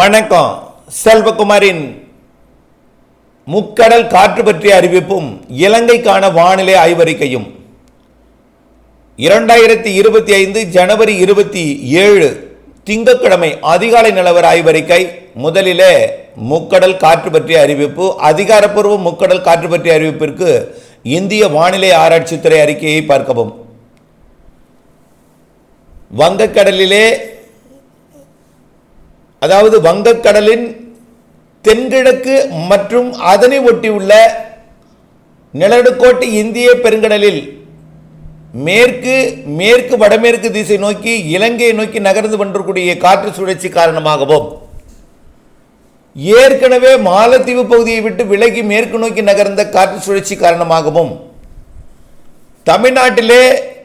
வணக்கம். செல்வகுமாரின் முக்கடல் காற்று பற்றிய அறிவிப்பும் இலங்கைக்கான வானிலை ஆய்வறிக்கையும். இரண்டாயிரத்தி இருபத்தி ஐந்து ஜனவரி இருபத்தி ஏழு திங்கட்கிழமை அதிகாலை நிலவர ஆய்வறிக்கை. முதலிலே முக்கடல் காற்று பற்றிய அறிவிப்பு அதிகாரப்பூர்வ முக்கடல் காற்று பற்றிய அறிவிப்பிற்கு இந்திய வானிலை ஆராய்ச்சித்துறை அறிக்கையை பார்க்கவும். வங்கக்கடலிலே அதாவது வங்கக்கடலின் தென்கிழக்கு மற்றும் அதனை ஒட்டியுள்ள நிலநடுக்கோட்டு இந்திய பெருங்கடலில் மேற்கு மேற்கு வடமேற்கு திசை நோக்கி இலங்கையை நோக்கி நகர்ந்து கொண்டிருக்கூடிய காற்று சுழற்சி காரணமாகவும் ஏற்கனவே மாலத்தீவு பகுதியை விட்டு விலகி மேற்கு நோக்கி நகர்ந்த காற்று சுழற்சி காரணமாகவும் தமிழ்நாட்டிலே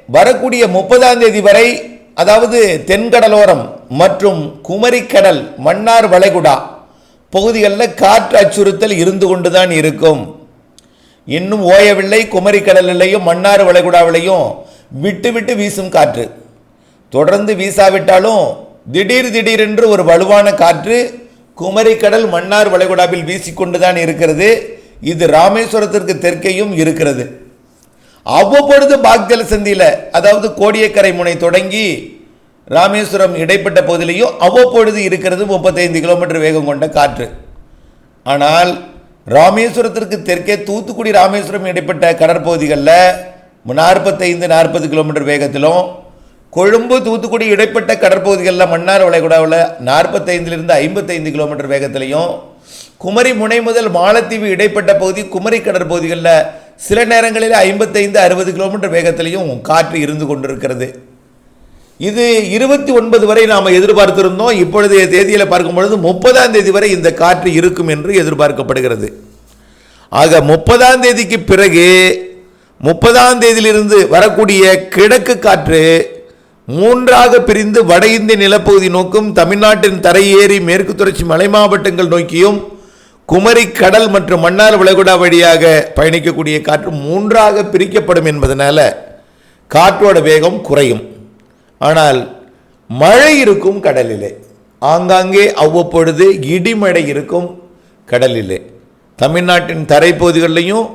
வரக்கூடிய முப்பதாம் தேதி வரை அதாவது தென்கடலோரம் மற்றும் குமரிக்கடல் மன்னார் வளைகுடா பகுதிகளில் காற்று அச்சுறுத்தல் இருந்து கொண்டு தான் இருக்கும். இன்னும் ஓயவில்லை குமரிக்கடலிலையும் மன்னார் வளைகுடாவிலையும் விட்டு விட்டு வீசும் காற்று. தொடர்ந்து வீசாவிட்டாலும் திடீர் திடீரென்று ஒரு வலுவான காற்று குமரிக்கடல் மன்னார் வளைகுடாவில் வீசிக்கொண்டுதான் இருக்கிறது. இது ராமேஸ்வரத்திற்கு தெற்கேயும் இருக்கிறது. அவ்வப்பொழுது பாக்ஜல சந்தியில் அதாவது கோடியக்கரை முனை தொடங்கி ராமேஸ்வரம் இடைப்பட்ட பகுதியிலையும் அவ்வப்பொழுது இருக்கிறது முப்பத்தைந்து கிலோமீட்டர் வேகம் கொண்ட காற்று. ஆனால் ராமேஸ்வரத்திற்கு தெற்கே தூத்துக்குடி ராமேஸ்வரம் இடைப்பட்ட கடற்பகுதிகளில் நாற்பத்தைந்து நாற்பது கிலோமீட்டர் வேகத்திலும் கொழும்பு தூத்துக்குடி இடைப்பட்ட கடற்பகுதிகளில் மன்னார் வளைகுடாவில் நாற்பத்தைந்துலேருந்து ஐம்பத்தைந்து கிலோமீட்டர் வேகத்திலையும் குமரி முனை முதல் மாலத்தீவு இடைப்பட்ட பகுதி குமரி கடற்பகுதிகளில் சில நேரங்களில் ஐம்பத்தைந்து அறுபது கிலோமீட்டர் வேகத்திலையும் காற்று இருந்து கொண்டிருக்கிறது. இது இருபத்தி ஒன்பது வரை நாம் எதிர்பார்த்திருந்தோம். இப்பொழுதைய தேதியில் பார்க்கும் பொழுது முப்பதாம் தேதி வரை இந்த காற்று இருக்கும் என்று எதிர்பார்க்கப்படுகிறது. ஆக முப்பதாம் தேதிக்கு பிறகு முப்பதாம் தேதியிலிருந்து வரக்கூடிய கிழக்கு காற்று மூன்றாக பிரிந்து வட இந்திய நிலப்பகுதி நோக்கும் தமிழ்நாட்டின் தரையேறி மேற்கு தொடர்ச்சி மலை மாவட்டங்கள் நோக்கியும் குமரி கடல் மற்றும் மன்னார் விளைகுடா வழியாக பயணிக்கக்கூடிய காற்று மூன்றாக பிரிக்கப்படும் என்பதனால காற்றோட வேகம் குறையும். ஆனால் மழை இருக்கும் கடலிலே ஆங்காங்கே அவ்வப்பொழுது இடிமழை இருக்கும் கடலிலே. தமிழ்நாட்டின் தரைப்பகுதிகளிலையும்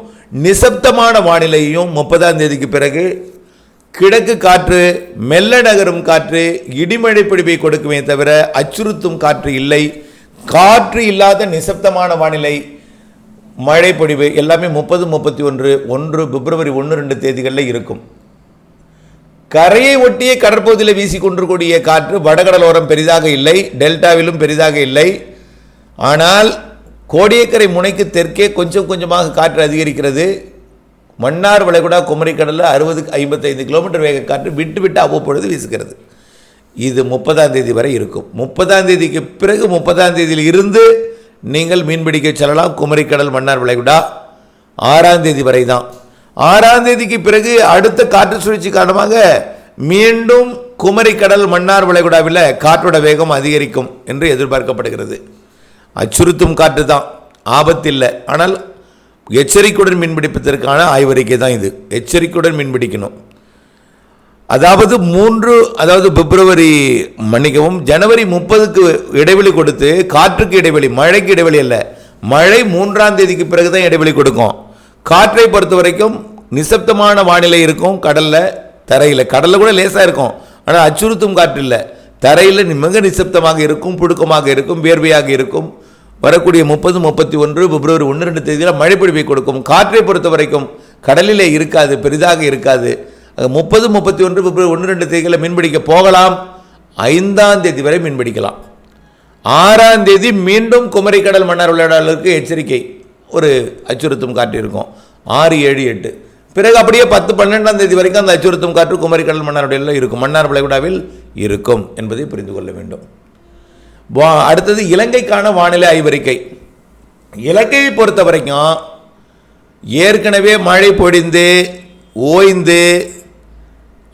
நிசப்தமான வானிலையும் முப்பதாம் தேதிக்கு பிறகு கிழக்கு காற்று மெல்ல நகரும் காற்று இடிமழை பிடிப்பை கொடுக்குமே தவிர அச்சுறுத்தும் காற்று இல்லை. காற்று இல்லாத நிசப்தமான வானிலை மழை பொழிவு எல்லாமே முப்பது முப்பத்தி ஒன்று ஒன்று பிப்ரவரி ஒன்று ரெண்டு தேதிகளில் இருக்கும். கரையை ஒட்டிய கடற்பகுதியில் வீசி கொண்டிருக்கூடிய காற்று வடகடலோரம் பெரிதாக இல்லை டெல்டாவிலும் பெரிதாக இல்லை. ஆனால் கோடியக்கரை முனைக்கு தெற்கே கொஞ்சம் கொஞ்சமாக காற்று அதிகரிக்கிறது. மன்னார் வளைகுடா குமரிக்கடலில் அறுபது ஐம்பத்தைந்து கிலோமீட்டர் வேக காற்று விட்டு விட்டு அவ்வப்பொழுது வீசுகிறது. இது முப்பதாம் தேதி வரை இருக்கும். முப்பதாம் தேதிக்கு பிறகு முப்பதாம் தேதியில் இருந்து நீங்கள் மீன்பிடிக்க செல்லலாம். குமரிக்கடல் மன்னார் வளைகுடா ஆறாம் தேதி வரை தான். ஆறாம் தேதிக்கு பிறகு அடுத்த காற்று சுழற்சி காரணமாக மீண்டும் குமரிக்கடல் மன்னார் வளைகுடாவில் காற்றோட வேகம் அதிகரிக்கும் என்று எதிர்பார்க்கப்படுகிறது. அச்சுறுத்தும் காற்று தான். ஆபத்தில்லை. ஆனால் எச்சரிக்கையுடன் மீன்பிடிப்பதற்கான ஆய்வறிக்கை தான் இது. எச்சரிக்கையுடன் மீன்பிடிக்கணும். அதாவது மூன்று அதாவது பிப்ரவரி மன்னிக்கவும் ஜனவரி முப்பதுக்கு இடைவெளி கொடுத்து காற்றுக்கு இடைவெளி மழைக்கு இடைவெளி அல்ல மழை மூன்றாம் தேதிக்கு பிறகு தான் இடைவெளி கொடுக்கும். காற்றை பொறுத்த வரைக்கும் நிசப்தமான வானிலை இருக்கும் கடலில் தரையில். கடலில் கூட லேசாக இருக்கும் ஆனால் அச்சுறுத்தும் காற்று இல்லை. தரையில் மிக நிசப்தமாக இருக்கும் புழுக்கமாக இருக்கும் வேர்வையாக இருக்கும். வரக்கூடிய முப்பது முப்பத்தி ஒன்று பிப்ரவரி ஒன்று ரெண்டு தேதியில் மழை பொழிவை கொடுக்கும். காற்றை பொறுத்த வரைக்கும் கடலிலே இருக்காது பெரிதாக இருக்காது. முப்பது முப்பத்தி ஒன்று பிப்ரவரி ஒன்று ரெண்டு தேதிகளில் மீன்பிடிக்க போகலாம். ஐந்தாம் தேதி வரை மீன்பிடிக்கலாம். ஆறாம் தேதி மீண்டும் குமரிக்கடல் மன்னார் விளையாடலுக்கு எச்சரிக்கை. ஒரு அச்சுறுத்தும் காற்று இருக்கும். ஆறு ஏழு எட்டு. பிறகு அப்படியே பத்து பன்னெண்டாம் தேதி வரைக்கும் அந்த அச்சுறுத்தும் காற்று குமரிக்கடல் மன்னார் இருக்கும். மன்னார் விளைவிடாவில் இருக்கும் என்பதை புரிந்து கொள்ள வேண்டும். வா அடுத்தது இலங்கைக்கான வானிலை ஆய்வறிக்கை. இலங்கையை பொறுத்த வரைக்கும் ஏற்கனவே மழை பொடிந்து ஓய்ந்து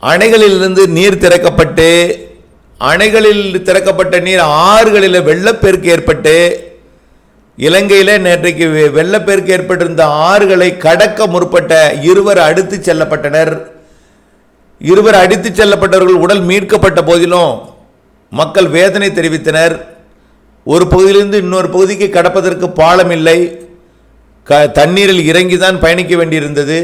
அணைகளிலிருந்து நீர் திறக்கப்பட்டு அணைகளில் திறக்கப்பட்ட நீர் ஆறுகளில் வெள்ளப்பெருக்கு ஏற்பட்டு இலங்கையில் நேற்றைக்கு வெள்ளப்பெருக்கு ஏற்பட்டிருந்த ஆறுகளை கடக்க முற்பட்ட இருவர் அடித்து செல்லப்பட்டனர். இருவர் அடித்துச் செல்லப்பட்டவர்கள் உடல் மீட்கப்பட்ட போதிலும் மக்கள் வேதனை தெரிவித்தனர். ஒரு பகுதியிலிருந்து இன்னொரு பகுதிக்கு கடப்பதற்கு பாலம் இல்லை க தண்ணீரில் இறங்கி தான் பயணிக்க வேண்டியிருந்தது.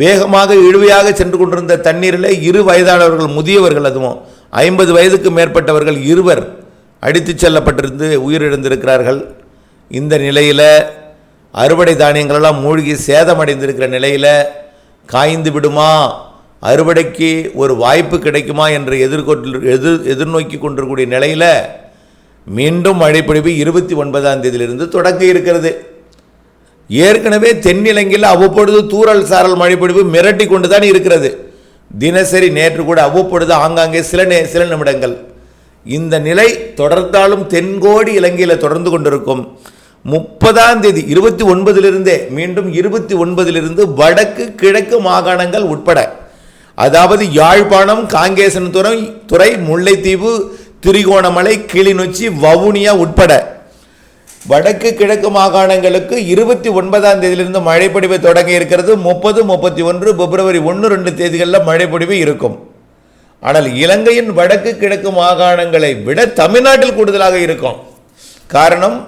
வேகமாக இழுவையாக சென்று கொண்டிருந்த தண்ணீரில் இரு வயதானவர்கள் முதியவர்கள் அதுவும் ஐம்பது வயதுக்கு மேற்பட்டவர்கள் இருவர் அடித்துச் செல்லப்பட்டிருந்து உயிரிழந்திருக்கிறார்கள். இந்த நிலையில் அறுவடை தானியங்களெல்லாம் மூழ்கி சேதமடைந்திருக்கிற நிலையில் காய்ந்து விடுமா? அறுவடைக்கு ஒரு வாய்ப்பு கிடைக்குமா என்று எதிர்கொண்டு எதிர் எதிர்நோக்கி கொண்டிருக்கக்கூடிய நிலையில் மீண்டும் மழைப்பொழிவு இருபத்தி ஒன்பதாம் தேதியிலிருந்து தொடங்கி இருக்கிறது. ஏற்கனவே தென்னிலங்கையில் அவ்வப்பொழுது தூறல் சாரல் மழைப்பொழிவு மிரட்டி கொண்டு தான் இருக்கிறது. தினசரி நேற்று கூட அவ்வப்பொழுது ஆங்காங்கே சில நே சில நிமிடங்கள். இந்த நிலை தொடர்ந்தாலும் தென்கோடி இலங்கையில் தொடர்ந்து கொண்டிருக்கும். முப்பதாம் தேதி இருபத்தி ஒன்பதிலிருந்தே மீண்டும் இருபத்தி ஒன்பதிலிருந்து வடக்கு கிழக்கு மாகாணங்கள் உட்பட. அதாவது யாழ்ப்பாணம் காங்கேசன் துறை துறை முல்லைத்தீவு திரிகோணமலை கிளிநொச்சி வவுனியா உட்பட. வடக்கு கிழக்கு மாகாணங்களுக்கு இருபத்தி ஒன்பதாம் தேதியிலிருந்து மழைப்பொழிவு தொடங்கி இருக்கிறது. முப்பது முப்பத்தி ஒன்று பிப்ரவரி ஒன்று ரெண்டு தேதிகளில் மழைப்பொழிவு இருக்கும். ஆனால் இலங்கையின் வடக்கு கிழக்கு மாகாணங்களை விட தமிழ்நாட்டில் கூடுதலாக இருக்கும். காரணம்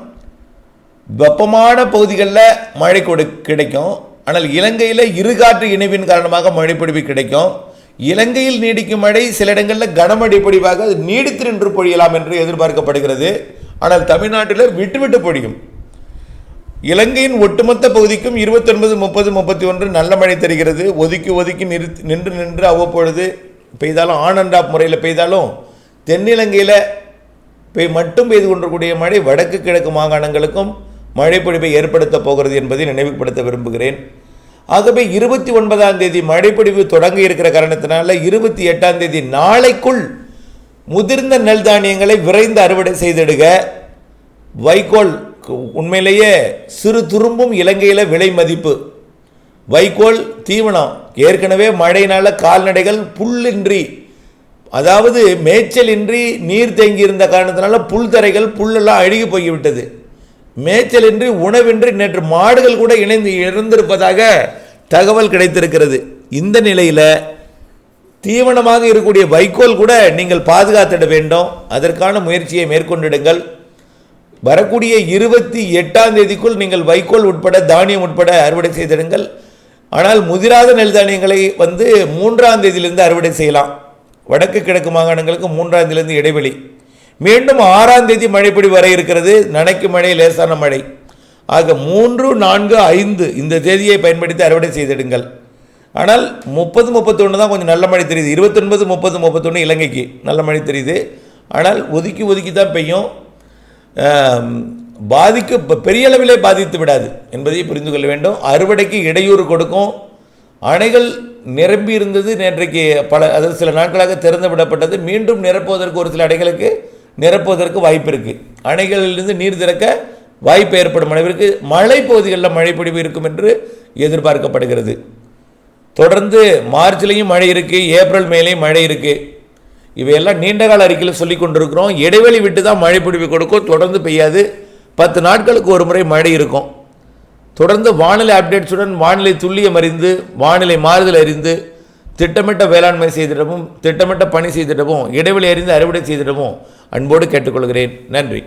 வெப்பமான பகுதிகளில் மழை கொடு கிடைக்கும். ஆனால் இலங்கையில் இருகாற்று இணைவின் காரணமாக மழைப்பொழிவு கிடைக்கும். இலங்கையில் நீடிக்கும் மழை சில இடங்களில் கனமழை பொழிவாக நீடித்து நின்று பொழியலாம் என்று எதிர்பார்க்கப்படுகிறது. ஆனால் தமிழ்நாட்டில் விட்டு விட்டு பொழியும். இலங்கையின் ஒட்டுமொத்த பகுதிக்கும் இருபத்தொன்பது முப்பது முப்பத்தி ஒன்று நல்ல மழை தருகிறது. ஒதுக்கி ஒதுக்கி நிறுத்தி நின்று நின்று அவ்வப்பொழுது பெய்தாலும் ஆன் அண்ட் ஆஃப் முறையில் பெய்தாலும் தென்னிலங்கையில் பெய் மட்டும் பெய்து கொண்டிருக்கூடிய மழை வடக்கு கிழக்கு மாகாணங்களுக்கும் மழைப்பொழிவை ஏற்படுத்தப் போகிறது என்பதை நினைவுபடுத்த விரும்புகிறேன். ஆகவே இருபத்தி ஒன்பதாம் தேதி மழைப்பொழிவு தொடங்க இருக்கிற காரணத்தினால இருபத்தி எட்டாம் தேதி நாளைக்குள் முதிர்ந்த நெல் தானியங்களை விரைந்து அறுவடை செய்திடுக. வைக்கோல் உண்மையிலேயே சிறு துரும்பும் இலங்கையில் விலை மதிப்பு. வைக்கோல் தீவனம் ஏற்கனவே மழையினால் கால்நடைகள் புல்லின்றி அதாவது மேய்ச்சலின்றி நீர் தேங்கியிருந்த காரணத்தினால புல்தரைகள் புல்லெல்லாம் அழுகி போய்விட்டது. மேய்ச்சலின்றி உணவின்றி நேற்று மாடுகள் கூட இணைந்து இறந்திருப்பதாக தகவல் கிடைத்திருக்கிறது. இந்த நிலையில் தீவனமாக இருக்கக்கூடிய வைக்கோல் கூட நீங்கள் பாதுகாத்திட வேண்டும். அதற்கான முயற்சியை மேற்கொண்டிடுங்கள். வரக்கூடிய இருபத்தி எட்டாம் தேதிக்குள் நீங்கள் வைக்கோல் உட்பட தானியம் உட்பட அறுவடை செய்திடுங்கள். ஆனால் முதிராத நெல் தானியங்களை வந்து மூன்றாம் தேதியிலிருந்து அறுவடை செய்யலாம். வடக்கு கிழக்கு மாகாணங்களுக்கு மூன்றாம் தேதியிலிருந்து இடைவெளி. மீண்டும் ஆறாம் தேதி மழைப்பொழி வர இருக்கிறது. நனைக்கு மழை லேசான மழை. ஆக மூன்று நான்கு ஐந்து இந்த தேதியை பயன்படுத்தி அறுவடை செய்திடுங்கள். ஆனால் முப்பது முப்பத்தொன்று தான் கொஞ்சம் நல்ல மழை தெரியுது. இருபத்தொன்பது முப்பது முப்பத்தொன்று இலங்கைக்கு நல்ல மழை தெரியுது. ஆனால் ஒதுக்கி ஒதுக்கி தான் பெய்யும். பாதிக்க பெரிய அளவிலே பாதித்து விடாது என்பதை புரிந்து கொள்ள வேண்டும். அறுவடைக்கு இடையூறு கொடுக்கும். அணைகள் நிரம்பி இருந்தது நேற்றைக்கு பல அதாவது சில நாட்களாக திறந்து விடப்பட்டது. மீண்டும் நிரப்புவதற்கு ஒரு சில அணைகளுக்கு நிரப்புவதற்கு வாய்ப்பு இருக்குது அணைகளிலிருந்து நீர் திறக்க வாய்ப்பு ஏற்படும் அளவிற்கு மழை பகுதிகளில் மழைப்பொழிவு இருக்கும் என்று எதிர்பார்க்கப்படுகிறது. தொடர்ந்து மார்ச்லேயும் மழை இருக்குது ஏப்ரல் மேலேயும் மழை இருக்குது இவையெல்லாம் நீண்டகால அறிக்கையில் சொல்லி கொண்டிருக்கிறோம். இடைவெளி விட்டு தான் மழை பிடிவு கொடுக்கும். தொடர்ந்து பெய்யாது. பத்து நாட்களுக்கு ஒரு முறை மழை இருக்கும். தொடர்ந்து வானிலை அப்டேட்ஸுடன் வானிலை துல்லியம் அறிந்து வானிலை மாறுதல் அறிந்து திட்டமிட்ட வேளாண்மை செய்திடவும் திட்டமிட்ட பணி செய்திடவும் இடைவெளி அறிந்து அறுவடை செய்திடவும் அன்போடு கேட்டுக்கொள்கிறேன். நன்றி.